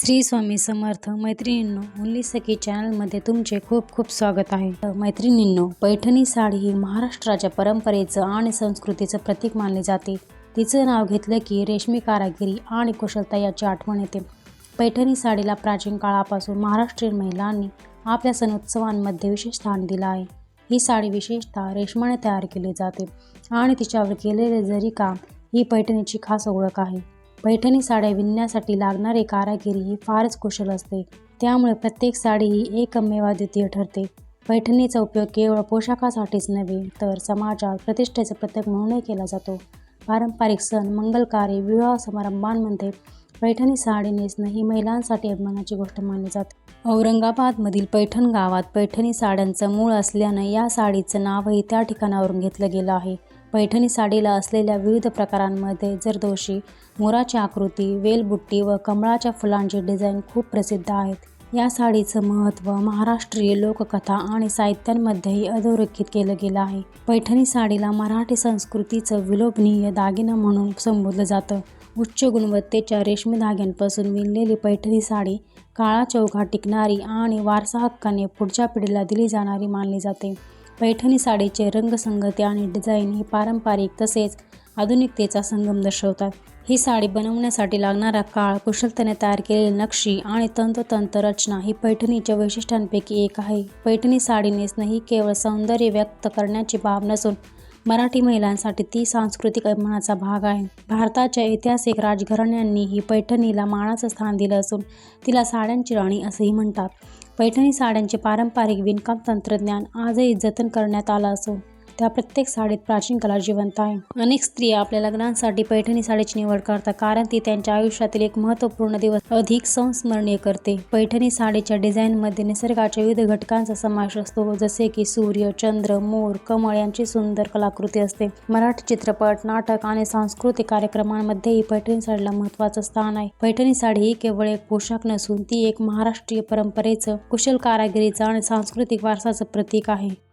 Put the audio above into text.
श्री स्वामी समर्थ मैत्रिणींनो मुली सखी चॅनलमध्ये तुमचे खूप खूप स्वागत आहे. मैत्रिणींनो पैठणी साडी ही महाराष्ट्राच्या परंपरेचं आणि संस्कृतीचं प्रतीक मानले जाते. तिचं नाव घेतलं की रेशमी कारागिरी आणि कुशलता याची आठवण येते. पैठणी साडीला प्राचीन काळापासून महाराष्ट्रीयन महिलांनी आपल्या सण उत्सवांमध्ये विशेष स्थान दिलं आहे. ही साडी विशेषतः रेशमाने तयार केली जाते आणि तिच्यावर केलेले जरी काम ही पैठणीची खास ओळख आहे. पैठणी साड्या विणण्यासाठी लागणारी कारागिरी ही फारच कुशल असते. त्यामुळे प्रत्येक साडी ही एकमेव अद्वितीय ठरते. पैठणीचा उपयोग केवळ पोशाखासाठीच नव्हे तर समाजात प्रतिष्ठेचं प्रतीक म्हणूनही केला जातो. पारंपरिक सण मंगलकार्य विवाह समारंभांमध्ये पैठणी साडी नेसणं ही महिलांसाठी अभिमानाची गोष्ट मानली जाते. औरंगाबादमधील पैठण गावात पैठणी साड्यांचं मूळ असल्यानं या साडीचं नावही त्या ठिकाणावरून घेतलं गेलं आहे. पैठणी साडीला असलेल्या विविध प्रकारांमध्ये जरदोशी मोराची आकृती वेलबुट्टी व कमळाच्या फुलांची डिझाईन खूप प्रसिद्ध आहेत. या साडीचं महत्त्व महाराष्ट्रीय लोककथा आणि साहित्यांमध्येही अधोरेखित केलं गेलं आहे. पैठणी साडीला मराठी संस्कृतीचं विलोभनीय दागिना म्हणून संबोधलं जातं. उच्च गुणवत्तेच्या रेशमी धाग्यांपासून विणलेली पैठणी साडी काळा चौघा टिकणारी आणि वारसा हक्काने पुढच्या पिढीला दिली जाणारी मानली जाते. पैठणी साडीचे रंगसंगती आणि डिझाईन ही पारंपरिक तसेच आधुनिकतेचा संगम दर्शवतात. ही साडी बनवण्यासाठी लागणारा काळ कुशलतेने तयार केलेली नक्षी आणि तंतोतंत रचना ही पैठणीच्या वैशिष्ट्यांपैकी एक आहे. पैठणी साडी नेसणं ही केवळ सौंदर्य व्यक्त करण्याची बाब नसून मराठी महिलांसाठी ती सांस्कृतिक अभिमानाचा भाग आहे. भारताच्या ऐतिहासिक राजघराण्यांनी ही पैठणीला मानाचं स्थान दिलं असून तिला साड्यांची राणी असंही म्हणतात. पैठणी साड्यांचे पारंपरिक विणकाम तंत्रज्ञान आजही जतन करण्यात आलं असून त्या प्रत्येक साडीत प्राचीन कला जिवंत आहे. अनेक स्त्रिया आपल्या लग्नांसाठी पैठणी साडीची निवड करतात कारण ती त्यांच्या आयुष्यातील एक महत्त्वपूर्ण दिवस अधिक संस्मरणीय करते. पैठणी साडीच्या डिझाईनमध्ये निसर्गाच्या विविध घटकांचा समावेश असतो जसे की सूर्य चंद्र मोर कमळ यांची सुंदर कलाकृती असते. मराठी चित्रपट नाटक आणि सांस्कृतिक कार्यक्रमांमध्येही पैठणी साडीला महत्त्वाचं स्थान आहे. पैठणी साडी ही केवळ एक पोशाख नसून ती एक महाराष्ट्रीय परंपरेचं कुशल कारागिरीचं आणि सांस्कृतिक वारसाचं प्रतीक आहे.